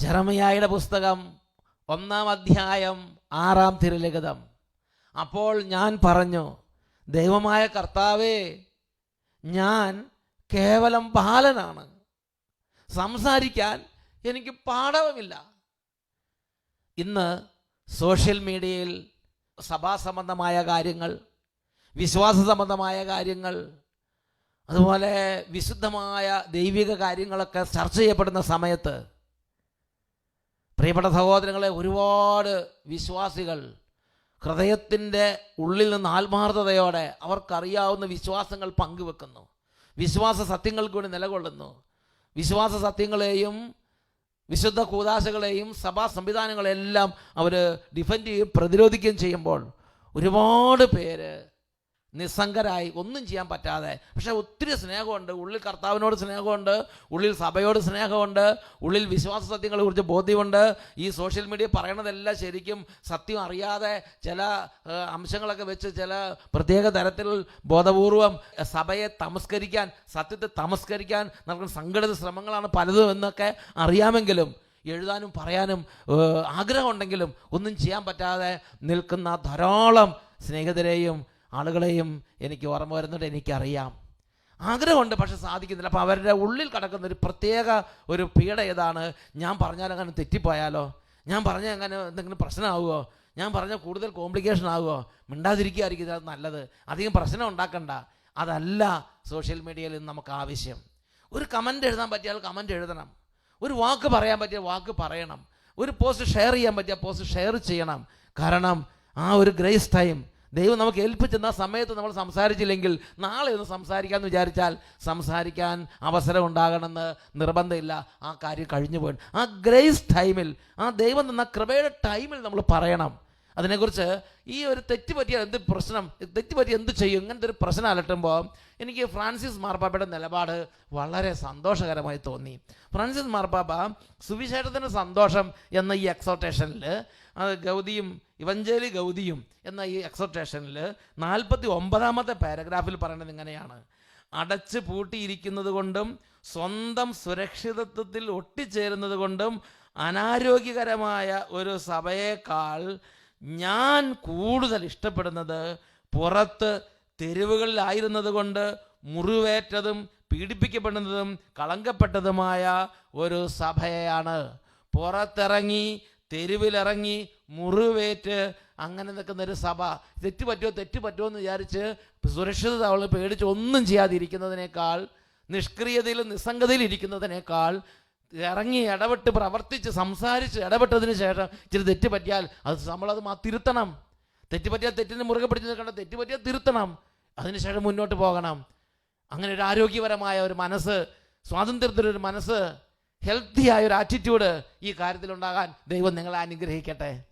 ജറമയായുടെ പുസ്തകം ഒന്നാം അധ്യായം ആറാം തിരുലിഖിതം. അപ്പോൾ ഞാൻ പറഞ്ഞു ദൈവമായ കർത്താവേ ഞാൻ കേവലം ബാലനാണ്. സംസാരിക്കാൻ എനിക്ക് പാഠവുമില്ല. ഇന്ന് സോഷ്യൽ മീഡിയയിൽ സഭാസംബന്ധമായ കാര്യങ്ങൾ വിശ്വാസ സംബന്ധമായ കാര്യങ്ങൾ അതുപോലെ വിശുദ്ധമായ ദൈവിക കാര്യങ്ങളൊക്കെ ചർച്ച ചെയ്യപ്പെടുന്ന സമയത്ത് പ്രിയപ്പെട്ട സഹോദരങ്ങളെ ഒരുപാട് വിശ്വാസികൾ ഹൃദയത്തിന്റെ ഉള്ളിൽ നിന്ന് ആത്മാർത്ഥതയോടെ അവർക്കറിയാവുന്ന വിശ്വാസങ്ങൾ പങ്കുവെക്കുന്നു. വിശ്വാസ സത്യങ്ങൾക്ക് വേണ്ടി നിലകൊള്ളുന്നു. വിശ്വാസ സത്യങ്ങളെയും വിശുദ്ധ കൂതാശകളെയും സഭാ സംവിധാനങ്ങളെല്ലാം അവർ ഡിഫെൻഡ് ചെയ്യുകയും പ്രതിരോധിക്കുകയും ചെയ്യുമ്പോൾ ഒരുപാട് പേര് നിസ്സംഗരായി ഒന്നും ചെയ്യാൻ പറ്റാതെ. പക്ഷേ ഒത്തിരി സ്നേഹമുണ്ട്. ഉള്ളിൽ കർത്താവിനോട് സ്നേഹമുണ്ട്. ഉള്ളിൽ സഭയോട് സ്നേഹമുണ്ട്. ഉള്ളിൽ വിശ്വാസ സത്യങ്ങളെ കുറിച്ച് ബോധ്യമുണ്ട്. ഈ സോഷ്യൽ മീഡിയ പറയണതെല്ലാം ശരിക്കും സത്യം അറിയാതെ ചില അംശങ്ങളൊക്കെ വെച്ച് ചില പ്രത്യേക തരത്തിൽ ബോധപൂർവം സഭയെ തമസ്കരിക്കാൻ സത്യത്തെ തമസ്കരിക്കാൻ നടക്കുന്ന സംഘടിത ശ്രമങ്ങളാണ് പലതും എന്നൊക്കെ അറിയാമെങ്കിലും എഴുതാനും പറയാനും ആഗ്രഹമുണ്ടെങ്കിലും ഒന്നും ചെയ്യാൻ പറ്റാതെ നിൽക്കുന്ന ധാരാളം സ്നേഹിതരെയും ആളുകളെയും എനിക്ക് ഓർമ്മ വരുന്നുണ്ട് എനിക്കറിയാം. ആഗ്രഹമുണ്ട് പക്ഷെ സാധിക്കുന്നില്ല. അപ്പോൾ അവരുടെ ഉള്ളിൽ കിടക്കുന്ന ഒരു പ്രത്യേക ഒരു പീഡ ഏതാണ്? ഞാൻ പറഞ്ഞാൽ അങ്ങനെ തെറ്റിപ്പോയാലോ? ഞാൻ പറഞ്ഞാൽ അങ്ങനെ എന്തെങ്കിലും പ്രശ്നമാവുമോ? ഞാൻ പറഞ്ഞാൽ കൂടുതൽ കോംപ്ലിക്കേഷൻ ആവുമോ? മിണ്ടാതിരിക്കുകയായിരിക്കും അത് നല്ലത്. അധികം പ്രശ്നം ഉണ്ടാക്കണ്ട. അതല്ല സോഷ്യൽ മീഡിയയിൽ നിന്ന് നമുക്ക് ആവശ്യം. ഒരു കമന്റ് എഴുതാൻ പറ്റിയാൽ കമന്റ് എഴുതണം. ഒരു വാക്ക് പറയാൻ പറ്റിയ വാക്ക് പറയണം. ഒരു പോസ്റ്റ് ഷെയർ ചെയ്യാൻ പറ്റിയ പോസ്റ്റ് ഷെയർ ചെയ്യണം. കാരണം ആ ഒരു ഗ്രേസ് ടൈം ദൈവം നമുക്ക് ഏൽപ്പിച്ചെന്ന സമയത്ത് നമ്മൾ സംസാരിച്ചില്ലെങ്കിൽ നാളെ ഒന്ന് സംസാരിക്കാമെന്ന് വിചാരിച്ചാൽ സംസാരിക്കാൻ അവസരം ഉണ്ടാകണമെന്ന് നിർബന്ധമില്ല. ആ കാര്യം കഴിഞ്ഞു പോയി ആ ഗ്രേസ് ടൈമിൽ ആ ദൈവം തന്ന കൃപയുടെ ടൈമിൽ നമ്മൾ പറയണം. അതിനെക്കുറിച്ച് ഈ ഒരു തെറ്റ് പറ്റിയാൽ എന്ത് പ്രശ്നം തെറ്റ് പറ്റി എന്ത് ചെയ്യും ഇങ്ങനത്തെ ഒരു പ്രശ്നം അലട്ടുമ്പോൾ എനിക്ക് ഫ്രാൻസിസ് മാർപ്പാപ്പയുടെ നിലപാട് വളരെ സന്തോഷകരമായി തോന്നി. ഫ്രാൻസിസ് മാർപ്പാപ്പ സുവിശേഷത്തിന്റെ സന്തോഷം എന്ന ഈ എക്സോട്ടേഷനിൽ ഗൗതിയും ഇവഞ്ചേലി ഗൗതിയും എന്ന ഈ എക്സോട്ടേഷനിൽ നാൽപ്പത്തി ഒമ്പതാമത്തെ പാരഗ്രാഫിൽ പറയുന്നത് ഇങ്ങനെയാണ്. അടച്ച് പൂട്ടിയിരിക്കുന്നത് കൊണ്ടും സ്വന്തം സുരക്ഷിതത്വത്തിൽ ഒട്ടിച്ചേരുന്നത് കൊണ്ടും അനാരോഗ്യകരമായ ഒരു സഭയേക്കാൾ ഞാൻ കൂടുതൽ ഇഷ്ടപ്പെടുന്നത് പുറത്ത് തെരുവുകളിലായിരുന്നത് കൊണ്ട് മുറിവേറ്റതും പീഡിപ്പിക്കപ്പെടുന്നതും കളങ്കപ്പെട്ടതുമായ ഒരു സഭയാണ്. പുറത്തിറങ്ങി തെരുവിലിറങ്ങി മുറിവേറ്റ് അങ്ങനെ നിൽക്കുന്ന ഒരു സഭ. തെറ്റ് പറ്റുമോ? തെറ്റ് പറ്റുമോ എന്ന് വിചാരിച്ച് സുരക്ഷിതത അവൾ പേടിച്ച് ഒന്നും ചെയ്യാതിരിക്കുന്നതിനേക്കാൾ നിഷ്ക്രിയതയിലും നിസ്സംഗതയിലും ഇരിക്കുന്നതിനേക്കാൾ ഇറങ്ങി ഇടപെട്ട് പ്രവർത്തിച്ച് സംസാരിച്ച് ഇടപെട്ടതിന് ശേഷം ഇച്ചിരി തെറ്റ് പറ്റിയാൽ അത് നമ്മളത് മാ തിരുത്തണം. തെറ്റ് പറ്റിയാൽ തെറ്റിന് മുറുകെ പിടിച്ച് നിൽക്കേണ്ട തെറ്റ് പറ്റിയാൽ തിരുത്തണം. അതിനുശേഷം മുന്നോട്ട് പോകണം. അങ്ങനെ ഒരു ആരോഗ്യപരമായ ഒരു മനസ്സ് സ്വാതന്ത്ര്യത്തിലൊരു മനസ്സ് ഹെൽത്തി ആയ ഒരു ആറ്റിറ്റ്യൂഡ് ഈ കാര്യത്തിലുണ്ടാകാൻ ദൈവം നിങ്ങളെ അനുഗ്രഹിക്കട്ടെ.